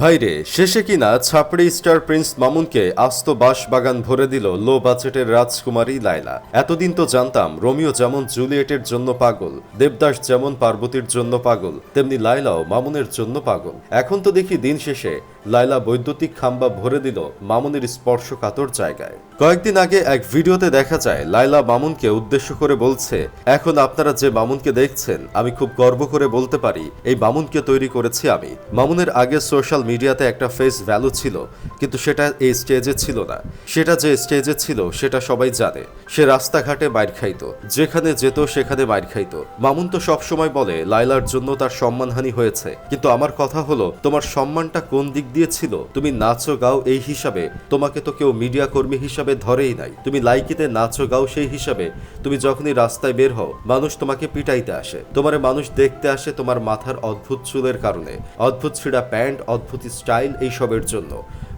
ভাইরে, শেষে কিনা ছাপড়ি স্টার প্রিন্স মামুনকে আস্ত বাস বাগান ভরে দিল লো বাজেটের রাজকুমারী লাইলা এতদিন তো জানতাম, রোমিও যেমন জুলিয়েটের জন্য পাগল, দেবদাস যেমন পার্বতীর জন্য পাগল, তেমনি লাইলাও মামুনের জন্য পাগল। এখন তো দেখি দিন শেষে লাইলা বৈদ্যুতিক খাম্বা ভরে দিল মামুনের স্পর্শকাতর জায়গায়। কয়েকদিন আগে এক ভিডিওতে দেখা যায় লাইলা মামুনকে উদ্দেশ্য করে বলছে, এখন আপনারা যে মামুনকে দেখছেন, আমি খুব গর্ব করে বলতে পারি, এই মামুনকে তৈরি করেছি আমি। মামুনের আগে সোশ্যাল মিডিয়াতে একটা ফেস ভ্যালু ছিল, কিন্তু সেটা এই স্টেজে ছিল না। সেটা যে স্টেজে ছিল, সেটা সবাই জানে। সে রাস্তাঘাটে মাইর খাইতো, যেখানে যেত সেখানে মাইর খাইতো। মামুন তো সবসময় বলে লাইলার জন্য তার সম্মানহানি হয়েছে। কিন্তু আমার কথা হলো, তোমার সম্মানটা কোন দিক দিয়ে ছিল? তুমি নাচো গাও এই হিসাবে, তোমাকে তো কেউ মিডিয়া কর্মী হিসাবে ধরেই নাই। তুমি লাইকিতে নাচো গাও সেই হিসাবে, তুমি যখনই রাস্তায় বের হও, মানুষ তোমাকে পিটাইতে আসে। তোমার মানুষ দেখতে আসে তোমার মাথার অদ্ভুত চুলের কারণে। অদ্ভুত ছিঁড়া প্যান্ট, অদ্ভুত স্টাইল এইসবের জন্য।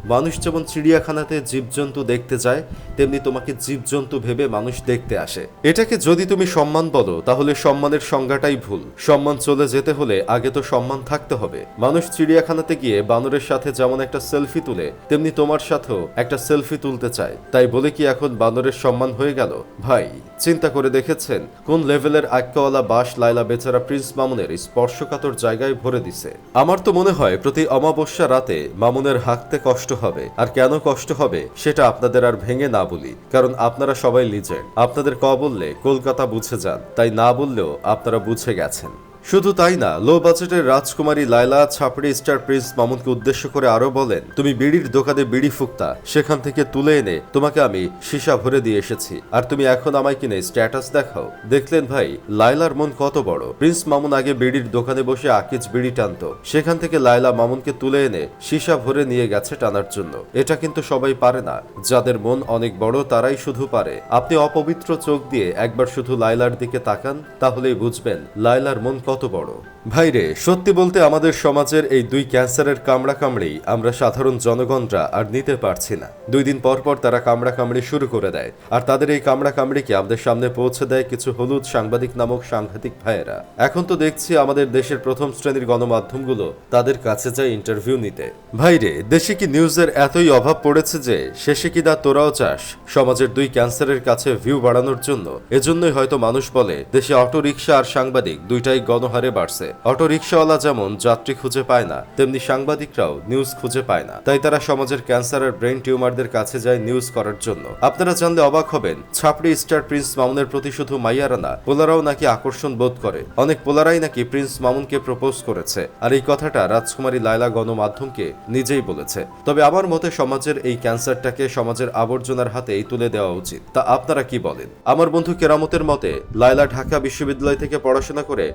মানুষ যেমন চিড়িয়াখানাতে জীবজন্তু দেখতে যায় তেমনি তোমাকে জীবজন্তু ভেবে মানুষ দেখতে আসে। এটাকে যদি তুমি সম্মান বলো, তাহলে সম্মানের সংজ্ঞাটাই ভুল। সম্মান চলে যেতে হলে আগে তো সম্মান থাকতে হবে। মানুষ চিড়িয়াখানাতে গিয়ে বানরের সাথে যেমন একটা সেলফি তুলে, তেমনি তোমার সাথেও একটা সেলফি তুলতে চায়। তাই বলে কি এখন বানরের সম্মান হয়ে গেল? ভাই, চিন্তা করে দেখেছেন? কোন লেভেলের আক্কাওয়ালা বাস লাইলা বেচারা প্রিন্স মামুনের স্পর্শকাতর জায়গায় ভরে দিছে? আমার তো মনে হয়, প্রতি অমাবস্যা রাতে মামুনের হাঁকতে কষ্ট হবে। আর কেন কষ্ট হবে, সেটা আপনাদের আর ভেঙে না বলি। কারণ আপনারা সবাই লিজেন্ড। আপনাদের ক বললে, কলকাতা বুঝে যান। তাই না বললেও আপনারা বুঝে গেছেন। শুধু তাই না লো বাজেটের রাজকুমারী লাইলা ছাপড়ি স্টার প্রিন্স মামুনকে উদ্দেশ্য করে আরও বলেন, তুমি বিড়ির দোকানে বিড়ি ফুকতা, সেখান থেকে তুলে এনে তোমাকে আমি সীসা ভরে দিয়ে এসেছি, আর তুমি এখন আমায় কিনে স্ট্যাটাস দেখাও। দেখলেন ভাই লাইলার মন কত বড়। প্রিন্স মামুন আগে বিড়ির দোকানে বসে আকিজ বিড়ি টানতো। সেখান থেকে লাইলা মামুনকে তুলে এনে সীসা ভরে নিয়ে গেছে টানার জন্য। এটা কিন্তু সবাই পারে না। যাদের মন অনেক বড়, তারাই শুধু পারে। আপনি অপবিত্র চোখ দিয়ে একবার শুধু লাইলার দিকে তাকান, তাহলেই বুঝবেন লাইলার মন কত বড়। ভাইরে সত্যি বলতে আমাদের সমাজের এই দুই ক্যান্সারের কামড়া কামড়েই আমরা সাধারণ জনগণরা আর নিতে পারছি না। দুই দিন পর পর তারা কামড়া কামড়ি শুরু করে দেয়। আর তাদের এই কামড়া কামড়িকে আমাদের সামনে পৌঁছে দেয় কিছু হলুদ সাংবাদিক নামক সাংঘাতিক ভাইয়েরা। এখন তো দেখছি আমাদের দেশের প্রথম শ্রেণির গণমাধ্যমগুলো তাদের কাছে যায় ইন্টারভিউ নিতে। ভাইরে দেশে কি নিউজের এতই অভাব পড়েছে যে শেষে কি দা তোরাও চাস? সমাজের দুই ক্যান্সারের কাছে ভিউ বাড়ানোর জন্য। এজন্যই হয়তো মানুষ বলে, দেশে অটো রিক্সা আর সাংবাদিক দুইটাই গণহারে বাড়ছে। অটো রিক্সাওয়ালা যেমন যাত্রী খুঁজে পায় না, তেমনি সাংবাদিকরাও নিউজ খুঁজে পায় না। তাই তারা সমাজের ক্যান্সার আর ব্রেন টিউমারদের কাছে যায় নিউজ করার জন্য। আপনারা জানলে অবাক হবেন, ছাপড়ি স্টার প্রিন্স মামুনের প্রতি শুধু মাইয়ারা না পোলারাও নাকি আকর্ষণ বোধ করে। অনেক পোলারাই নাকি প্রিন্স মামুনকে প্রপোজ করেছে। আর এই কথাটা রাজকুমারী লায়লা গণমাধ্যমকে নিজেই বলেছে। তবে আমার মতে সমাজের এই ক্যান্সারটাকে সমাজের আবর্জনার হাতেই তুলে দেওয়া উচিত। তা আপনারা কি বলেন? আমার বন্ধু কেরামতের মতে, লায়লা ঢাকা বিশ্ববিদ্যালয় থেকে পড়াশোনা করে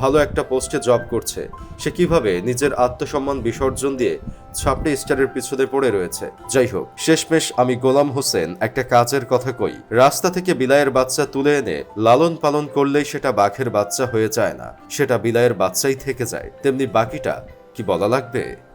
ভালো একটা পোস্টে জব করছে। সে কীভাবে নিজের আত্মসম্মান বিসর্জন দিয়ে ছাপড়ে স্টারের পিছনে পড়ে রয়েছে? যাই হোক, শেষমেশ আমি গোলাম হোসেন একটা কাজের কথা কই। রাস্তা থেকে বিলায়ের বাচ্চা তুলে এনে লালন পালন করলেই সেটা বাঘের বাচ্চা হয়ে যায় না। সেটা বিলায়ের বাচ্চাই থেকে যায়। তেমনি বাকিটা কি বলা লাগবে?